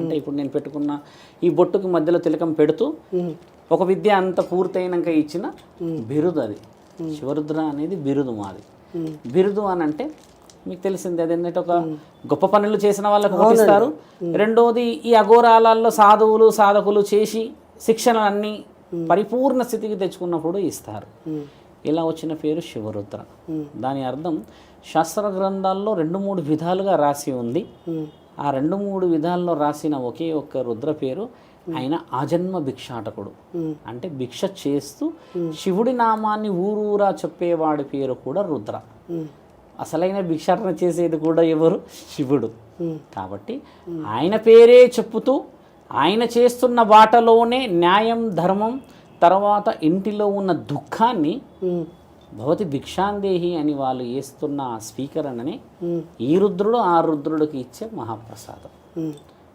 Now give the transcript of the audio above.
అంటే ఇప్పుడు నేను పెట్టుకున్న ఈ బొట్టుకి మధ్యలో తిలకం పెడుతూ ఒక విద్య అంత పూర్తయినాక ఇచ్చిన బిరుదు అది. శివరుద్ర అనేది బిరుదు మాది. బిరుదు అని అంటే మీకు తెలిసింది అదేంటంటే ఒక గొప్ప పనులు చేసిన వాళ్ళకు ఒకటి ఇస్తారు. రెండోది ఈ అఘోరాలలో సాధువులు సాధకులు చేసి శిక్షణలన్నీ పరిపూర్ణ స్థితికి తెచ్చుకున్నప్పుడు ఇస్తారు. ఇలా వచ్చిన పేరు శివరుద్ర. దాని అర్థం శాస్త్ర గ్రంథాల్లో రెండు మూడు విధాలుగా రాసి ఉంది. ఆ రెండు మూడు విధాల్లో రాసిన ఒకే ఒక్క రుద్ర పేరు ఆయన ఆజన్మ భిక్షాటకుడు. అంటే భిక్ష చేస్తూ శివుడి నామాన్ని ఊరూరా చెప్పేవాడి పేరు కూడా రుద్ర. అసలైన భిక్షాటన చేసేది కూడా ఎవరు? శివుడు. కాబట్టి ఆయన పేరే చెప్పుతూ ఆయన చేస్తున్న బాటలోనే న్యాయం ధర్మం తర్వాత ఇంటిలో ఉన్న దుఃఖాన్ని భవతి భిక్షాందేహి అని వాళ్ళు వేస్తున్న ఆ స్వీకరణని ఈ రుద్రుడు ఆ రుద్రుడికి ఇచ్చే మహాప్రసాదం.